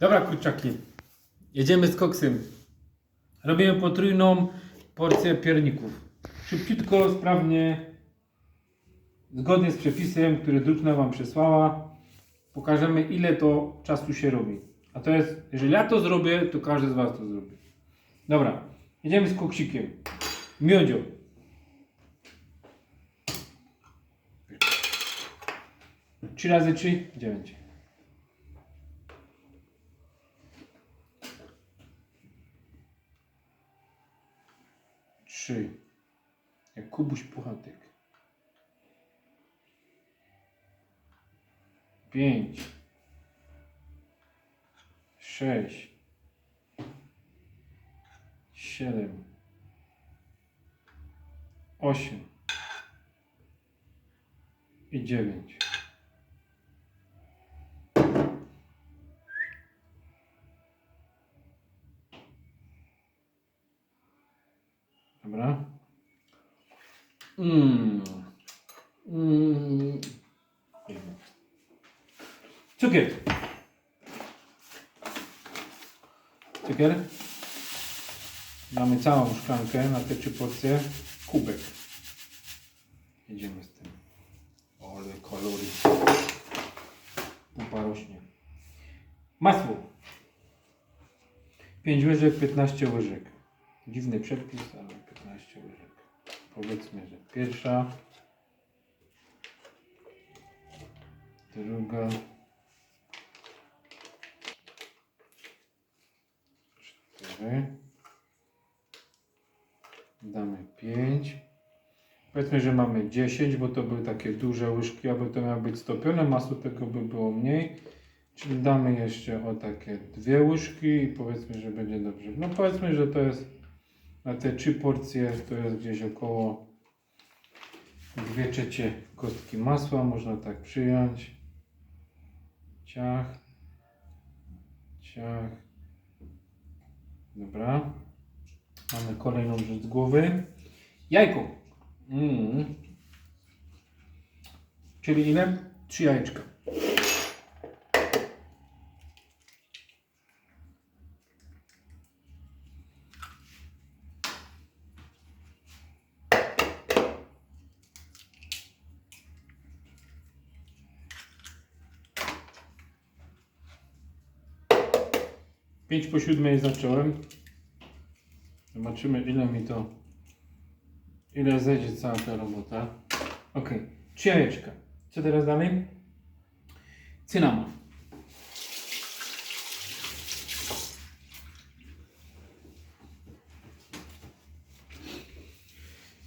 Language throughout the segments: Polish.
Dobra, kurczaki. Jedziemy z koksem. Robimy potrójną porcję pierników. Szybciutko, sprawnie, zgodnie z przepisem, który druczna Wam przesłała. Pokażemy, ile to czasu się robi. A to jest, jeżeli ja to zrobię, to każdy z Was to zrobi. Dobra, jedziemy z koksikiem. Miodzio. Trzy razy trzy, dziewięć. 3. Jak Kubuś Puchatek. 5. 6. 7. 8. I 9. całą szklankę na te trzy porcje. Kubek. Jedziemy z tym. Ole kalorii. Pupa rośnie. Masło. 5 łyżek, 15 łyżek. Dziwny przepis, ale 15 łyżek. Powiedzmy, że pierwsza. Druga. Cztery. Damy 5. Powiedzmy, że mamy 10, bo to były takie duże łyżki, aby to miało być stopione, masło tego by było mniej. Czyli damy jeszcze o takie dwie łyżki i powiedzmy, że będzie dobrze. No powiedzmy, że to jest na te trzy porcje, to jest gdzieś około dwie trzecie kostki masła, można tak przyjąć. Ciach. Ciach. Dobra. Mamy kolejną rzecz z głowy. Jajko. Mm. Czyli ile? Trzy jajeczka. Pięć po siódmej zacząłem. Zobaczymy ile mi to, ile zejdzie cała ta robota. Ok, trzy. Co teraz dalej? Cynamon.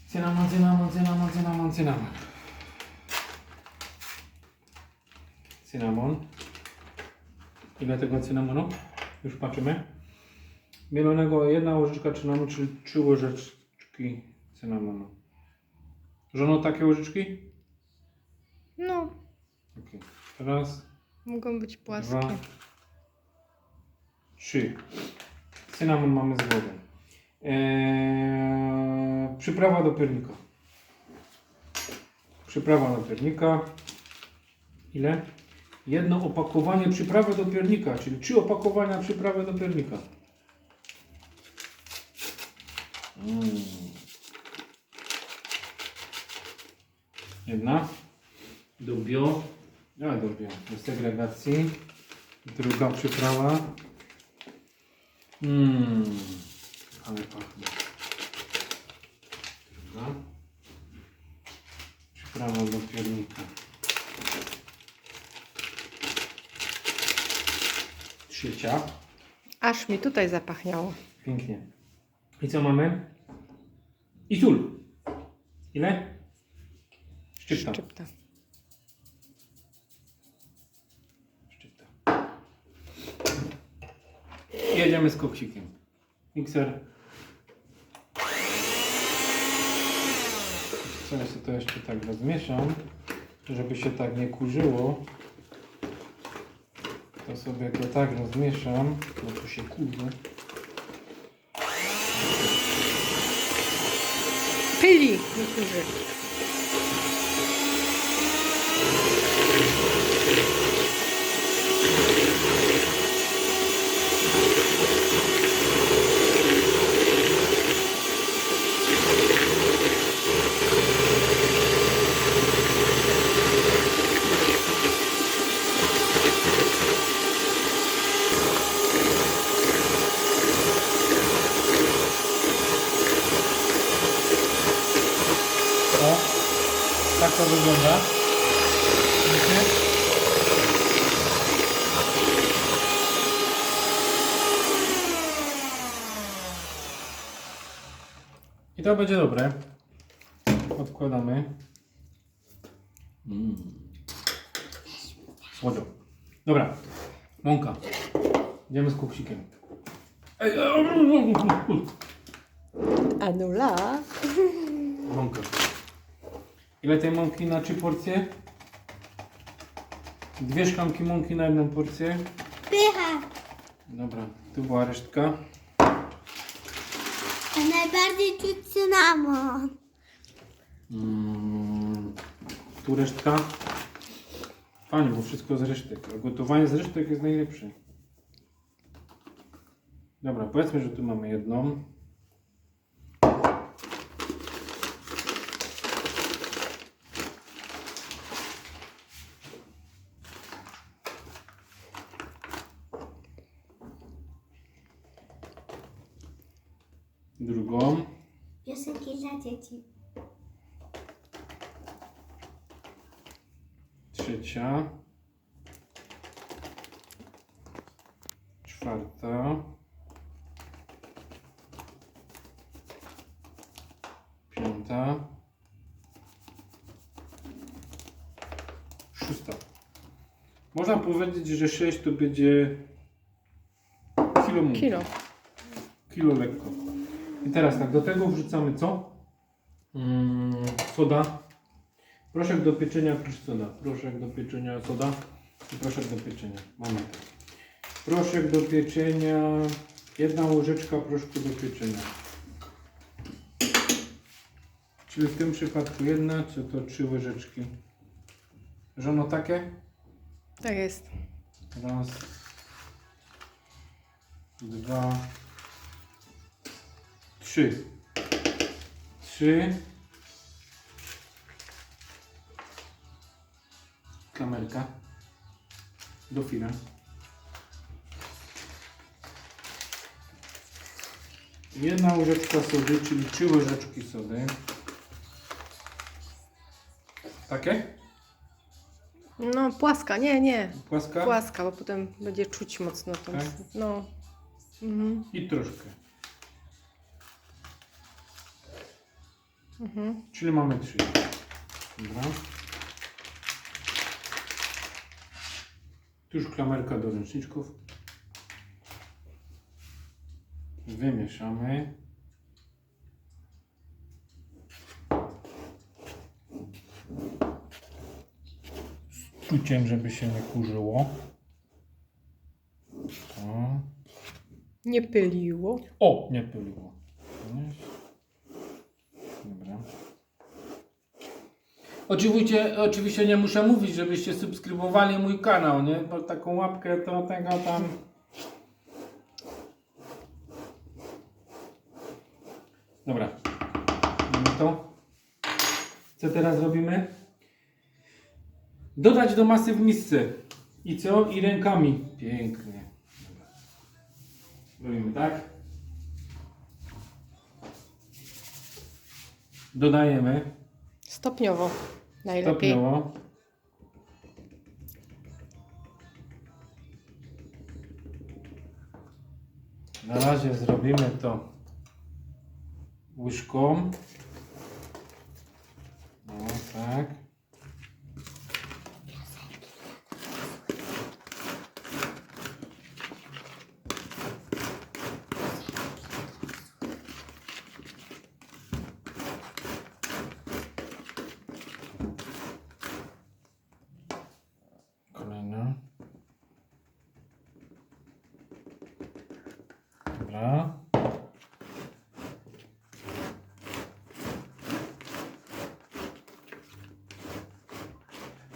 Cynamon, cynamon, cynamon, cynamon, cynamon. Cynamon. Ile tego cynamonu? Już patrzymy. Mielonego jedna łyżeczka cynamonu, czyli trzy łyżeczki cynamonu. Żono takie łyżeczki? No, Ok. Raz, mogą być płaskie. dwa, trzy. Cynamon mamy z wodą. Eee, przyprawa do piernika. Przyprawa do piernika. Ile? Jedno opakowanie przyprawy do piernika, czyli trzy opakowania przyprawy do piernika. Mm. Jedna. Do bio. A, do bio. Do segregacji. Druga przyprawa. Mmm. Ale pachnie. Druga. Przyprawa do piernika. Trzecia. Aż mi tutaj zapachniało. Pięknie. I co mamy? I sól. Ile? Szczypta. Szczypta. Szczypta. I jedziemy z koksikiem. Mikser. Ja sobie to jeszcze tak rozmieszam, żeby się tak nie kurzyło. To sobie go tak rozmieszam, bo tu się kurzy. живі. уже. To wygląda. I to będzie dobre. Odkładamy. Mm. Słodzio. Dobra. Mąka. Idziemy z kuksikiem. Ej, Anula. Mąka. Ile tej mąki na trzy porcje? Dwie szklanki mąki na jedną porcję. Pycha. Dobra, tu była resztka. A najbardziej czuć cynamon. Mm, tu resztka. Fajnie, bo wszystko z resztek. A gotowanie z resztek jest najlepsze. Dobra, powiedzmy, że tu mamy jedną. Trzecia. Czwarta. Piąta. Szósta. Można powiedzieć, że sześć to będzie kilo mąki. Kilo. Kilo lekko. I teraz tak, do tego wrzucamy co? Mm, soda. Proszek do pieczenia soda. Proszek do pieczenia soda i proszek do pieczenia. Mamy to. Proszek do pieczenia. Jedna łyżeczka proszku do pieczenia. Czyli w tym przypadku jedna, czy to trzy łyżeczki? Żono takie? Tak jest. Raz, dwa, trzy. Trzy. Kamerka. Do fila. Jedna łyżeczka sody, czyli trzy łyżeczki sody. Takie? No, płaska, nie, nie. Płaska? Płaska, bo potem będzie czuć mocno to. Tak? No. Mhm. I troszkę. Mhm. Czyli mamy trzy. Dobra. Tu już klamerka do ręczniczków. Wymieszamy. Z czuciem, żeby się nie kurzyło. O, Nie pyliło. o nie pyliło. Dobra. Oczywiście, oczywiście nie muszę mówić, żebyście subskrybowali mój kanał, nie? Bo taką łapkę to tego tam. Dobra. Mamy to. Co teraz robimy? Dodać do masy w misce. I co? I rękami. Pięknie. Robimy tak. Dodajemy Stopniowo. Najlepiej. stopniowo. Na razie zrobimy to łyżką. No tak. Dobra.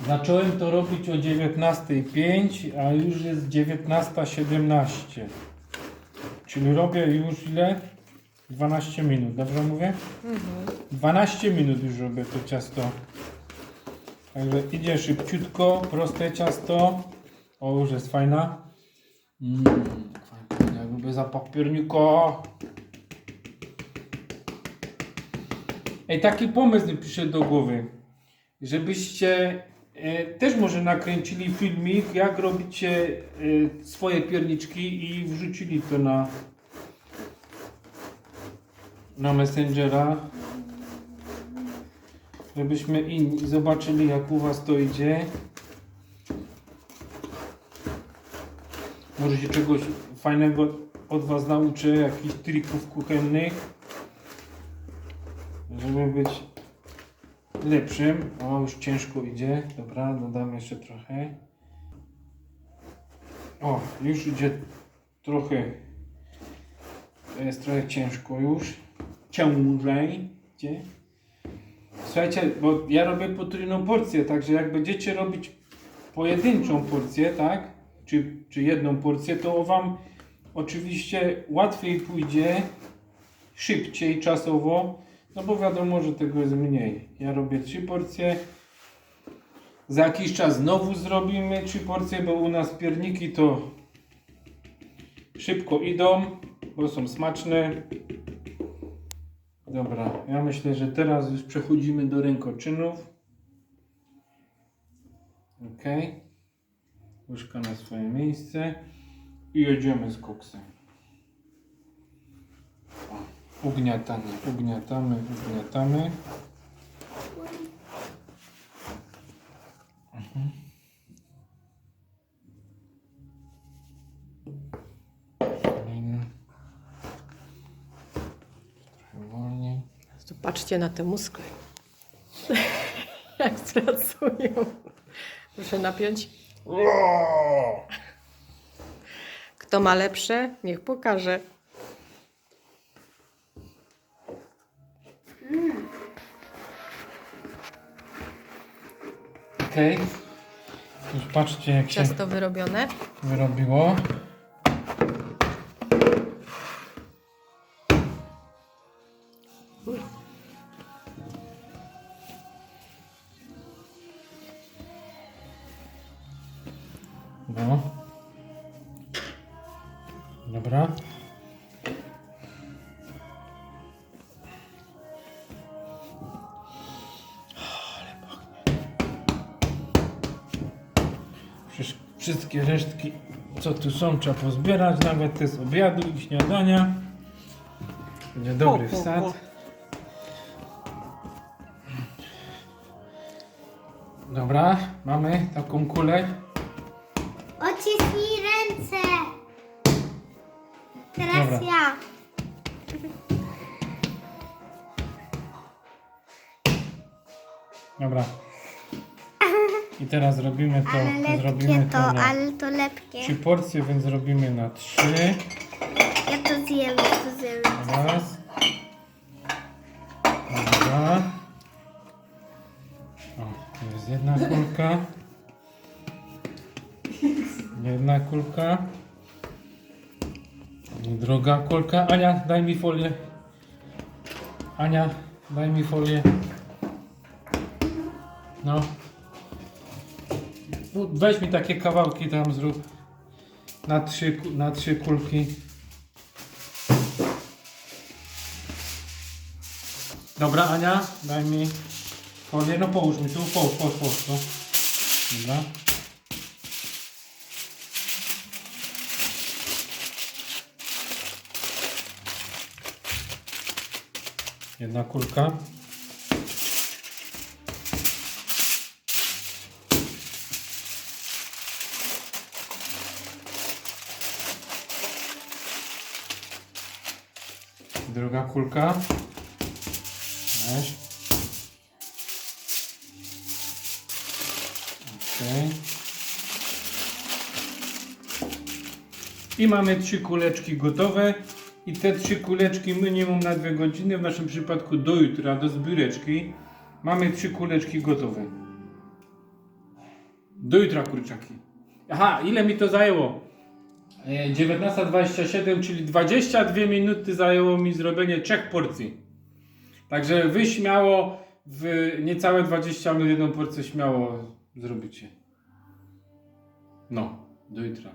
Zacząłem to robić o 19.05, a już jest 19.17. Czyli robię już ile? 12 minut, dobrze mówię? Mhm. 12 minut już robię to ciasto. Także idzie szybciutko, proste ciasto. O, już jest fajna. Mmm, fajna, ja lubię zapach piernika. Ej, taki pomysł mi przyszedł do głowy. żebyście e, też może nakręcili filmik, jak robicie e, swoje pierniczki i wrzucili to na na Messengera, żebyśmy inni zobaczyli, jak u Was to idzie. Może się czegoś fajnego od Was nauczę, jakichś trików kuchennych, żeby być lepszym. O, już ciężko idzie. Dobra, dodam jeszcze trochę. O, już idzie trochę. To jest trochę ciężko już. Ciążej. Idzie. Słuchajcie, bo ja robię potrójną porcję, także jak będziecie robić pojedynczą porcję, tak? Czy, czy jedną porcję, to Wam oczywiście łatwiej pójdzie, szybciej czasowo, no bo wiadomo, że tego jest mniej. Ja robię trzy porcje. Za jakiś czas znowu zrobimy trzy porcje, bo u nas pierniki to szybko idą, bo są smaczne. Dobra, ja myślę, że teraz już przechodzimy do rękoczynów. Ok. Łyżka na swoje miejsce i jedziemy z koksem. Ugniatamy, ugniatamy, ugniatamy. Mhm. Zobaczcie na te muskle. Jak pracują. Muszę napiąć. Kto ma lepsze, niech pokaże. Okej. Już patrzcie jak się Ciasto wyrobione. wyrobiło. Wszystkie resztki, co tu są, trzeba pozbierać, nawet te z obiadu i śniadania. Będzie dobry O, o, wsad. o. Dobra, mamy taką kulę. Ocisnij ręce. Teraz Dobra. ja. Dobra. I teraz zrobimy to, Ale zrobimy lepkie to to, na ale to lepkie. trzy porcje, więc zrobimy na trzy. Ja to zjem, ja to zjem. Raz. Dwa. O, tu jest jedna kulka. Jedna kulka. I druga kulka. Ania, daj mi folię. Ania, daj mi folię. No. Weź mi takie kawałki tam zrób. Na trzy, na trzy kulki. Dobra, Ania, daj mi folię. No połóż mi tu, połóż, połóż, połóż tu. Dobra. Jedna kulka. Kulka. Weź. Okej. I mamy trzy kuleczki gotowe. I te trzy kuleczki minimum na dwie godziny, w naszym przypadku do jutra, do zbióreczki. Mamy trzy kuleczki gotowe. Do jutra kurczaki. Aha, ile mi to zajęło? E, 19.27, czyli 22 minuty zajęło mi zrobienie trzech porcji. Także wy śmiało w niecałe 20 minut jedną porcję śmiało zrobicie. No, do jutra.